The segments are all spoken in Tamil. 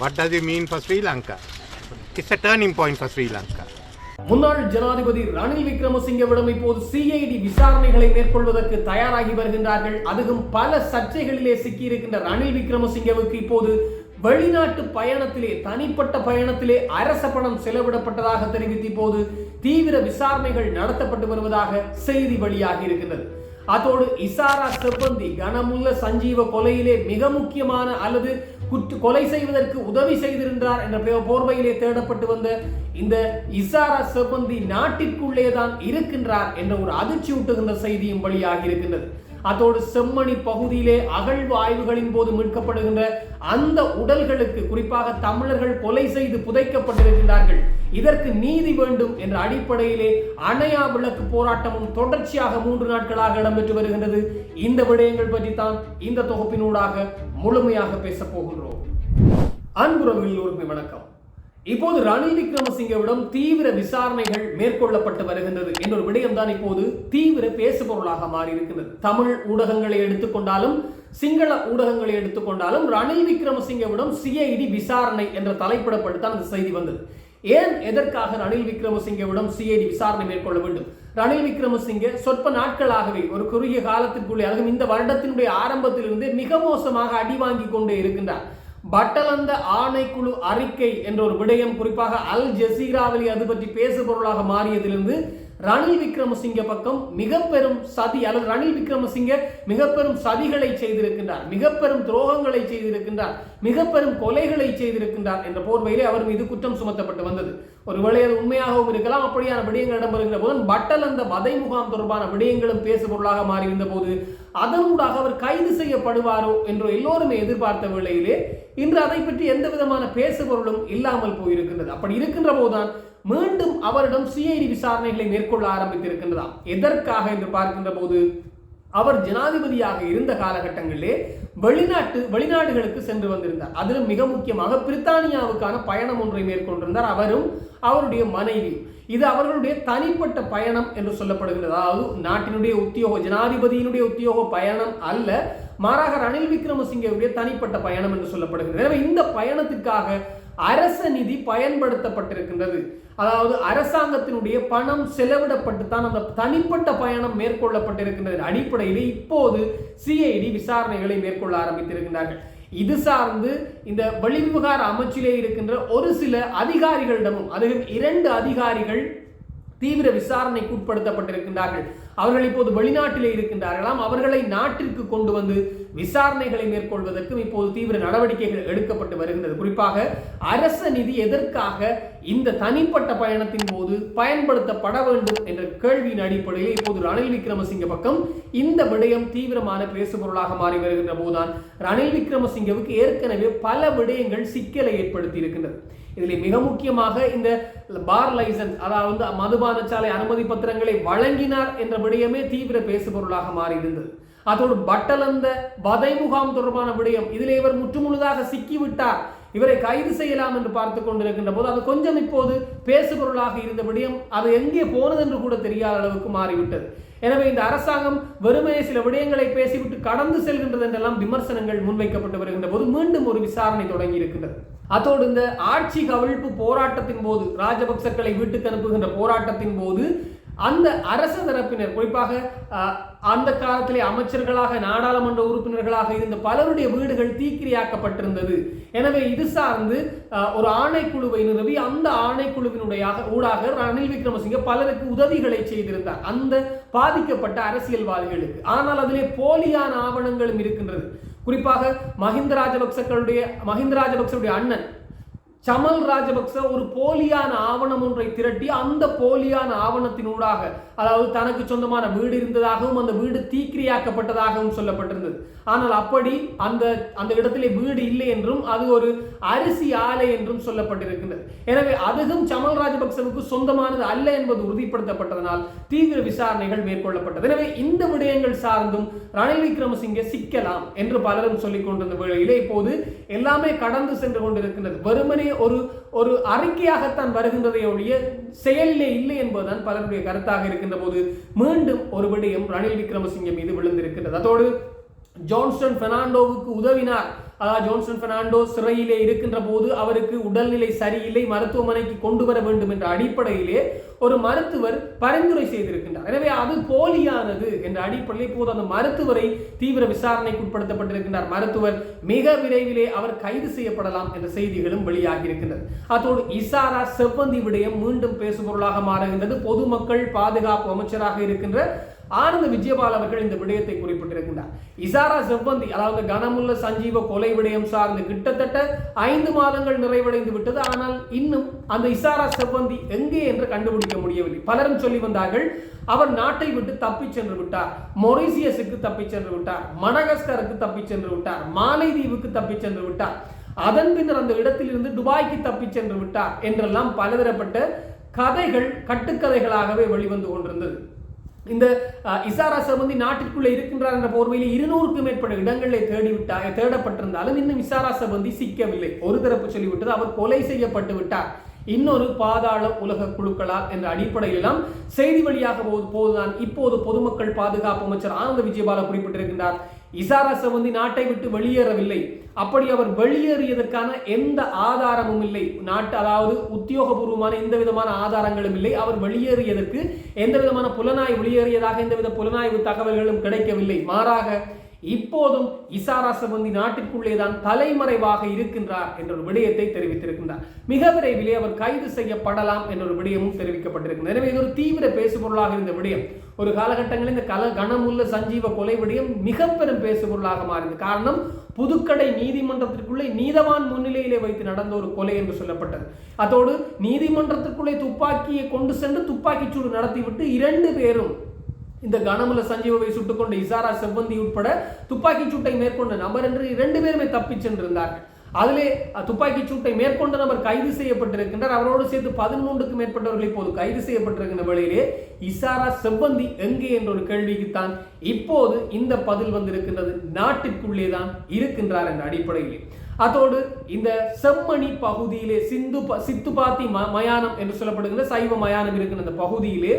What does it mean for Sri Lanka? It's a turning point for Sri Lanka. முன்னாள் ஜனாதிபதி ரணில் விக்ரமசிங்கவிடம் இப்போது சிஐடி விசாரணைகளை மேற்கொள்வதற்கு தயாராகி வருகின்றார்கள் அதுவும் பல சர்ச்சைகளிலே சிக்கியிருக்கின்ற ரணில் விக்ரமசிங்கவுக்கு இப்போது வெளிநாட்டு பயணத்திலே தனிப்பட்ட பயணத்திலே அரச பணம் செலவிடப்பட்டதாக தெரிவித்து இப்போது தீவிர விசாரணைகள் நடத்தப்பட்டு வருவதாக செய்தி வெளியாகி இருக்கின்றது அதோடு இசாரா செப்பந்தி கனமுள்ள சஞ்சீவ கொலையிலே மிக முக்கியமான அல்லது குற்ற கொலை செய்வதற்கு உதவி செய்திருந்தார் என்ற போர்வையிலே தேடப்பட்டு வந்த இந்த இசாரா செப்பந்தி நாட்டிற்குள்ளே தான் இருக்கின்றார் என்ற ஒரு அதிர்ச்சியூட்டுகின்ற செய்தியும் வழியாக இருக்கின்றது. அதோடு செம்மணி பகுதியிலே அகழ்வு ஆய்வுகளின் போது மீட்கப்படுகின்ற அந்த உடல்களுக்கு குறிப்பாக தமிழர்கள் கொலை செய்து புதைக்கப்பட்டிருக்கின்றார்கள். இதற்கு நீதி வேண்டும் என்ற அடிப்படையிலே அணையா விளக்கு போராட்டமும் தொடர்ச்சியாக மூன்று நாட்களாக இடம்பெற்று வருகின்றது. இந்த விடயங்கள் பற்றி தான் இந்த தொகுப்பினூடாக முழுமையாக பேசப் போகின்றோம். அன்புறவுகள் வணக்கம். இப்போது ரணில் விக்ரமசிங்கவிடம் தீவிர விசாரணைகள் மேற்கொள்ளப்பட்டு வருகின்றது என்ற ஒரு விடயம் தான் இப்போது தீவிர பேசுபொருளாக மாறியிருக்கிறது தமிழ் ஊடகங்களை எடுத்துக்கொண்டாலும் சிங்கள ஊடகங்களை எடுத்துக்கொண்டாலும் ரணில் விக்ரமசிங்கவிடம் சிஐடி விசாரணை என்ற தலைப்பிடப்பட்டு தான் அந்த செய்தி வந்தது. ஏன் எதற்காக ரணில் விக்ரமசிங்கவிடம் சிஐடி விசாரணை மேற்கொள்ள வேண்டும்? ரணில் விக்ரமசிங்கே சொற்ப நாட்களாகவே ஒரு குறுகிய காலத்திற்குள்ளே அதுவும் இந்த வருடத்தினுடைய ஆரம்பத்திலிருந்தே மிக மோசமாக அடி வாங்கி கொண்டே இருக்கின்றார். பட்டலந்த ஆணைக்குழு அறிக்கை என்ற ஒரு விடயம் குறிப்பாக அல் ஜசீராவில் அது பற்றி பேசுபொருளாக மாறியதிலிருந்து ரணில் விக்ரமசிங்க பக்கம் மிக பெரும் சதி அல்லது ரணில் விக்ரமசிங்க மிக பெரும் சதிகளை செய்திருக்கின்றார். மிக பெரும் துரோகங்களை செய்திருக்கின்றார். மிக பெரும் கொலைகளை செய்திருக்கின்றார் என்ற போர்வையிலே அவர் மீது குற்றம் சுமத்தப்பட்டு வந்தது. ஒருவேளை அது உண்மையாகவும் இருக்கலாம் அப்படியான விடயங்கள் இடம்பெறுகிற போது பட்டல் அந்த வதை முகாம் தொடர்பான விடயங்களும் பேசுபொருளாக மாறியிருந்த போது அதனூடாக அவர் கைது செய்யப்படுவாரோ என்று எல்லோருமே எதிர்பார்த்த வேளையிலே இன்று அதை பற்றி எந்த விதமான பேசுபொருளும் இல்லாமல் போயிருக்கின்றது. அப்படி இருக்கின்ற போதுதான் மீண்டும் அவரிடம் சிஐடி விசாரணைகளை மேற்கொள்ள ஆரம்பித்திருக்கின்றதாம் எதற்காக என்று பார்க்கின்ற போது அவர் ஜனாதிபதியாக இருந்த காலகட்டங்களிலே வெளிநாட்டு வெளிநாடுகளுக்கு சென்று வந்திருந்தார். அதிலும் மிக முக்கியமாக பிரித்தானியாவுக்கான பயணம் ஒன்றை மேற்கொண்டிருந்தார். அவரும் அவருடைய மனைவி. இது அவர்களுடைய தனிப்பட்ட பயணம் என்று சொல்லப்படுகிறது. அதாவது நாட்டினுடைய உத்தியோக ஜனாதிபதியினுடைய உத்தியோக பயணம் அல்ல மாறாக ரணில் விக்ரமசிங்கவுடைய தனிப்பட்ட பயணம் என்று சொல்லப்படுகிறது. எனவே இந்த பயணத்திற்காக அரச நிதி பயன்படுத்தப்பட்டிருக்கின்றது. அதாவது அரசாங்கத்தினுடைய பணம் செலவிடப்பட்டு தான் அந்த தனிப்பட்ட பயணம் மேற்கொள்ளப்பட்டிருக்கின்றது. அடிப்படையில் இப்போது சிஐடி விசாரணைகளை மேற்கொள்ள ஆரம்பித்திருக்கின்றார்கள். இது சார்ந்து இந்த வெளிவிவகார அமைச்சிலே இருக்கின்ற ஒரு சில அதிகாரிகளிடமும் அதிலும் இரண்டு அதிகாரிகள் தீவிர விசாரணைக்கு உட்படுத்தப்பட்டிருக்கின்றார்கள். அவர்கள் இப்போது வெளிநாட்டிலே இருக்கின்றார்களாம். அவர்களை நாட்டிற்கு கொண்டு வந்து விசாரணைகளை மேற்கொள்வதற்கும் இப்போது தீவிர நடவடிக்கைகள் எடுக்கப்பட்டு வருகின்றது. குறிப்பாக அரச நிதி எதற்காக இந்த தனிப்பட்ட பயணத்தின் போது பயன்படுத்தப்பட வேண்டும் என்ற கேள்வியின் அடிப்படையில் இப்போது ரணில் விக்ரமசிங்க பக்கம் இந்த விடயம் தீவிரமான பேசுபொருளாக மாறி வருகின்ற போதுதான் ரணில் விக்ரமசிங்கவுக்கு ஏற்கனவே பல விடயங்கள் சிக்கலை ஏற்படுத்தி இருக்கின்றது இதில் மிக முக்கியமாக இந்த பார் லைசன்ஸ் அதாவது மதுபான சாலை அனுமதி பத்திரங்களை வழங்கினார் என்ற விடயமே தீவிர பேசுபொருளாக மாறி இருந்தது அதோடு பட்டலந்த வதை முகாம் தொடர்பான விடயம் இதில் இவர் முற்றுமுழுதாக சிக்கிவிட்டார். இவரை கைது செய்யலாம் என்று பார்த்து கொண்டிருக்கின்ற போது அது கொஞ்சம் இப்போது பேசுபொருளாக இருந்த விடயம் அது எங்கே போனது என்று கூட தெரியாத அளவுக்கு மாறிவிட்டது. எனவே இந்த அரசாங்கம் வெறுமனே சில விடயங்களை பேசிவிட்டு கடந்து செல்கின்றது என்றெல்லாம் விமர்சனங்கள் முன்வைக்கப்பட்டு வருகின்ற போது மீண்டும் ஒரு விசாரணை தொடங்கி இருக்கின்றது. அதோடு இந்த ஆட்சி கவிழ்ப்பு போராட்டத்தின் போது ராஜபக்சக்களை வீட்டுக்கு அனுப்புகின்ற போராட்டத்தின் போது அந்த அரச தரப்பினர் குறிப்பாக அந்த காலத்திலே அமைச்சர்களாக நாடாளுமன்ற உறுப்பினர்களாக இருந்த பலருடைய வீடுகள் தீக்கிரையாக்கப்பட்டிருந்தது. எனவே இது சார்ந்து ஒரு ஆணைக்குழுவை நிறுவி அந்த ஆணைக்குழுவினுடைய ஊடாக ரணில் விக்ரமசிங்க பலருக்கு உதவிகளை செய்திருந்தார். அந்த பாதிக்கப்பட்ட அரசியல்வாதிகளுக்கு. ஆனால் அதிலே போலியான ஆவணங்களும் இருக்கின்றது. குறிப்பாக மஹிந்த ராஜபக்சக்களுடைய மஹிந்த ராஜபக்சருடைய அண்ணன் சமல் ராஜபக்ச ஒரு போலியான ஆவணம் ஒன்றை திரட்டி அந்த போலியான ஆவணத்தினூடாக அதாவது தனக்கு சொந்தமான வீடு இருந்ததாகவும் அந்த வீடு தீக்கிரையாக்கப்பட்டதாகவும் சொல்லப்பட்டிருந்தது. ஆனால் அப்படி அந்த அந்த இடத்திலே வீடு இல்லை என்றும் அது ஒரு அரிசி ஆலை என்றும் சொல்லப்பட்டிருக்கின்றது. எனவே அதுவும் சமல் ராஜபக்சவுக்கு சொந்தமானது அல்ல என்பது உறுதிப்படுத்தப்பட்டதனால் தீவிர விசாரணைகள் மேற்கொள்ளப்பட்டது. எனவே இந்த விடயங்கள் சார்ந்தும் ரணில் விக்ரமசிங்கே சிக்கலாம் என்று பலரும் சொல்லிக் கொண்டிருந்த வேளையிலே இப்போது எல்லாமே கடந்து சென்று கொண்டிருக்கின்றது. வெறுமனே ஒரு ஒரு அறிக்கையாகத்தான் வருகின்றதை ஒழிய செயலிலே இல்லை என்பதுதான் பலருடைய கருத்தாக இருக்கின்ற போது மீண்டும் ஒரு விடயம் ரணில் விக்ரமசிங்க மீது விழுந்திருக்கின்றது. அதோடு ஜான்ஸ்டன் பெர்னாண்டோவுக்கு உதவினார். அதாவது ஜோன்சன் பெர்னாண்டோ சிறையிலே இருக்கின்ற போது அவருக்கு உடல்நிலை சரியில்லை மருத்துவமனைக்கு கொண்டு வர வேண்டும் என்ற அடிப்படையிலே ஒரு மருத்துவர் பரிந்துரை செய்திருக்கின்றார். எனவே அது போலியானது என்ற அடிப்படையில் இப்போது அந்த மருத்துவரை தீவிர விசாரணைக்கு உட்படுத்தப்பட்டிருக்கின்றார். மருத்துவர் மிக விரைவிலே அவர் கைது செய்யப்படலாம் என்ற செய்திகளும் வெளியாகி இருக்கின்றது அதோடு இசாரா செவ்வந்தி விடயம் மீண்டும் பேசுபொருளாக மாறுகின்றது. பொதுமக்கள் பாதுகாப்பு அமைச்சராக இருக்கின்ற ஆனந்த விஜயபால் அவர்கள் இந்த விடயத்தை குறிப்பிட்டிருக்கின்றார். இசாரா செவ்வந்தி அதாவது கனமுள்ள சஞ்சீவ கொலை விடயம் சார்ந்து கிட்டத்தட்ட ஐந்து மாதங்கள் நிறைவடைந்து விட்டது. ஆனால் இன்னும் அந்த இசாரா செவ்வந்தி எங்கே என்று கண்டுபிடிக்க முடியவில்லை. பலரும் சொல்லி வந்தார்கள் அவர் நாட்டை விட்டு தப்பி சென்று விட்டார். மொரீசியஸுக்கு தப்பி சென்று விட்டார். மடகஸ்கருக்கு தப்பி சென்று விட்டார். மாலைதீவுக்கு தப்பி சென்று விட்டார். அதன் பின்னர் அந்த இடத்திலிருந்து துபாய்க்கு தப்பி சென்று விட்டார் என்றெல்லாம் பலதரப்பட்ட கதைகள் கட்டுக்கதைகளாகவே வெளிவந்து கொண்டிருந்தது. இந்த இசாரா சபந்தி நாட்டிற்குள்ளே இருக்கின்றார் என்ற போர்வையில் இருநூறுக்கும் மேற்பட்ட இடங்களில் தேடிவிட்டா தேடப்பட்டிருந்தாலும் இன்னும் இசாரா சபந்தி சிக்கவில்லை. ஒரு தரப்பு சொல்லிவிட்டது அவர் கொலை செய்யப்பட்டு விட்டார். இன்னொரு பாதாள உலக குழுக்களால் என்ற அடிப்படையிலாம் செய்தி வழியாக போது போதுதான். இப்போது பொதுமக்கள் பாதுகாப்பு அமைச்சர் ஆனந்த விஜயபால குறிப்பிட்டிருக்கின்றார். இசாரச வந்து நாட்டை விட்டு வெளியேறவில்லை. அப்படி அவர் வெளியேறியதற்கான எந்த ஆதாரமும் இல்லை. நாட்டு அதாவது உத்தியோகபூர்வமான எந்த விதமான ஆதாரங்களும் இல்லை. அவர் வெளியேறியதற்கு எந்த விதமான புலனாய்வு வெளியேறியதாக எந்தவித புலனாய்வு தகவல்களும் கிடைக்கவில்லை. மாறாக இப்போதும் இசாரா சம்பந்தி நாட்டிற்குள்ளே தான் தலைமறைவாக இருக்கின்றார் என்ற ஒரு விடயத்தை தெரிவித்திருக்கின்றார். மிக விரைவிலே அவர் கைது செய்யப்படலாம் என்ற ஒரு விடயமும் தெரிவிக்கப்பட்டிருக்கிறது எனவே இது ஒரு தீவிர பேசுபொருளாக இருந்த விடயம். ஒரு காலகட்டங்களில் இந்த கல கனமுள்ள சஞ்சீவ கொலை விடயம் மிக பெரும் பேசுபொருளாக மாறியது. காரணம் புதுக்கடை நீதிமன்றத்திற்குள்ளே நீதவான் முன்னிலையிலே வைத்து நடந்த ஒரு கொலை என்று சொல்லப்பட்டது. அதோடு நீதிமன்றத்திற்குள்ளே துப்பாக்கியை கொண்டு சென்று துப்பாக்கிச் சூடு நடத்திவிட்டு இரண்டு பேரும் இந்த கனமுல சஞ்சீவை சுட்டுக்கொண்ட இசாரா செவ்வந்தி உட்பட துப்பாக்கிச் சூட்டை மேற்கொண்ட நபர் என்று இரண்டு பேருமே தப்பிச் சென்றிருந்தார்கள். அதிலே துப்பாக்கி சூட்டை மேற்கொண்ட நபர் கைது செய்யப்பட்டிருக்கின்றார். அவரோடு சேர்த்து பதிமூன்றுக்கும் மேற்பட்டவர்கள் இப்போது கைது செய்யப்பட்டிருக்கின்ற வேளையிலே இசாரா செவ்வந்தி எங்கே என்ற ஒரு கேள்விக்குத்தான் இப்போது இந்த பதில் வந்திருக்கின்றது. நாட்டிற்குள்ளே தான் இருக்கின்றார் என்ற அடிப்படையிலே. அதோடு இந்த செம்மணி பகுதியிலே சிந்து சித்துபாத்தி சித்துப்பாத்தி ம மயானம் என்று சொல்லப்படுகின்ற சைவ மயானம் இருக்கின்ற அந்த பகுதியிலே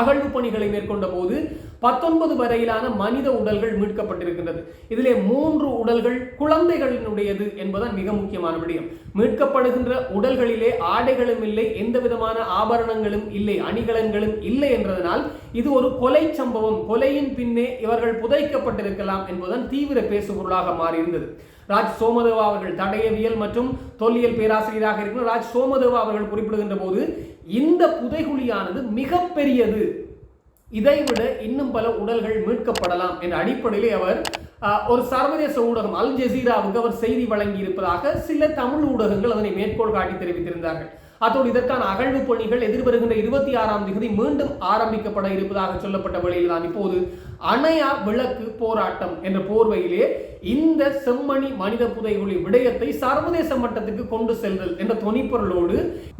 அகழ்வு பணிகளை மேற்கொண்ட போது பத்தொன்பது வரையிலான மனித உடல்கள் மீட்கப்பட்டிருக்கின்றது. இதிலே மூன்று உடல்கள் குழந்தைகளினுடையது என்பதுதான் மிக முக்கியமான விடயம். மீட்கப்படுகின்ற உடல்களிலே ஆடைகளும் இல்லை எந்த விதமான ஆபரணங்களும் இல்லை அணிகலன்களும் இல்லை என்றதனால் இது ஒரு கொலை சம்பவம். கொலையின் பின்னே இவர்கள் புதைக்கப்பட்டிருக்கலாம் என்பதுதான் தீவிர பேசுபொருளாக மாறியிருந்தது. ராஜ் சோமதேவா அவர்கள் தடயவியல் மற்றும் தொல்லியல் பேராசிரியராக இருக்கிற ராஜ் சோமதேவா அவர்கள் குறிப்பிடுகின்ற போது இந்த புதைகுழியானது மிகப்பெரியது இதைவிட இன்னும் பல உடல்கள் மீட்கப்படலாம் என்ற அடிப்படையிலே அவர் ஒரு சர்வதேச ஊடகம் அல் ஜசீராவுக்கு அவர் செய்தி வழங்கி இருப்பதாக சில தமிழ் ஊடகங்கள் அதனை மேற்கோள் காட்டி தெரிவித்திருந்தார்கள். அதோடு இதற்கான அகழ்வு பணிகள் எதிர்வருகின்ற இருபத்தி ஆறாம் தேதி மீண்டும் ஆரம்பிக்கப்பட இருப்பதாக சொல்லப்பட்ட வழியில்தான் தான் இப்போது அணையா விளக்கு போராட்டம் என்ற போர்வையிலே இந்த செம்மணி மனித புதைகுழி விடயத்தை சர்வதேச மட்டத்துக்கு கொண்டு செல்தல் என்ற துணிப்பொருளோடு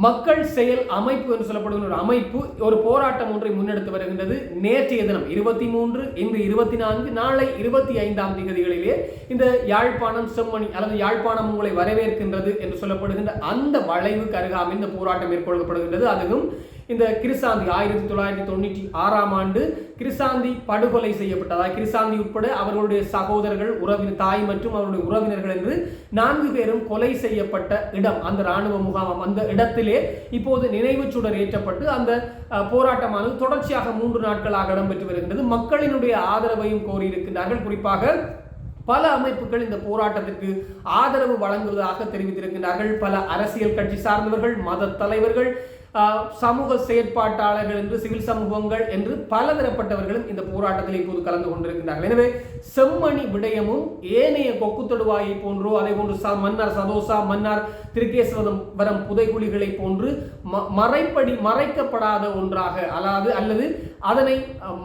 மக்கள் செயல் அமைப்பு என்று சொல்லப்படுகிற ஒரு அமைப்பு ஒரு போராட்டம் ஒன்றை முன்னெடுத்து வருகின்றது. நேற்றைய தினம் இருபத்தி மூன்று இன்று இருபத்தி நான்கு நாளை இருபத்தி ஐந்தாம் தேதிகளிலே இந்த யாழ்ப்பாணம் செம்மணி அல்லது யாழ்ப்பாணம் உங்களை வரவேற்கின்றது என்று சொல்லப்படுகின்ற அந்த வளைவு கருகாமல் இந்த போராட்டம் மேற்கொள்ளப்படுகின்றது. அதுவும் இந்த கிருசாந்தி ஆயிரத்தி தொள்ளாயிரத்தி தொண்ணூற்றி ஆறாம் ஆண்டு கிருசாந்தி படுகொலை செய்யப்பட்டதா. கிருசாந்தி உட்பட அவர்களுடைய சகோதரர்கள் உறவினர் தாய் மற்றும் அவருடைய உறவினர்கள் என்று நான்கு பேரும் கொலை செய்யப்பட்ட இடம். அந்த இராணுவ முகாம் அந்த இடத்திலே இப்போது நினைவுச் சுடர் ஏற்றப்பட்டு அந்த போராட்டமானது தொடர்ச்சியாக மூன்று நாட்களாக இடம்பெற்று வருகின்றது. மக்களினுடைய ஆதரவையும் கோரியிருக்கின்றார்கள் குறிப்பாக பல அமைப்புகள் இந்த போராட்டத்திற்கு ஆதரவு வழங்குவதாக தெரிவித்திருக்கின்றார்கள். பல அரசியல் கட்சி சார்ந்தவர்கள் மத தலைவர்கள் சமூக செயற்பாட்டாளர்கள் என்று சிவில் சமூகங்கள் என்று பலதரப்பட்டவர்களும் இந்த போராட்டத்தில் இப்போது கலந்து கொண்டிருக்கின்றார்கள். எனவே செம்மணி விடயமும் ஏனைய கொக்கு தொடுவாயை போன்றோ அதே போன்று ச- மன்னார் சதோசா மன்னார் திருக்கேஸ்வரம் வரம் புதைகுழிகளை போன்று ம- மறைப்படி மறைக்கப்படாத ஒன்றாக அல்லாது அல்லது அதனை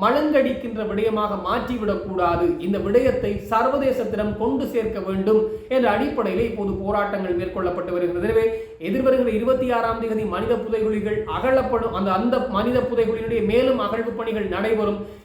மலங்கடிக்கின்ற மழுங்கடிக்கின்ற விடயமாக மாற்றிவிடக்கூடாது இந்த விடயத்தை சர்வதேசத்திடம் கொண்டு சேர்க்க வேண்டும் என்ற அடிப்படையில் இப்போது போராட்டங்கள் மேற்கொள்ளப்பட்டு வருகிறது எனவே எதிர்வருகிற இருபத்தி ஆறாம் தேதி மனித புதைகுழிகள் அகழப்படும் அந்த அந்த மனித புதைகுழியினுடைய மேலும் அகழ்வு பணிகள் நடைபெறும்.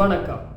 வணக்கம்.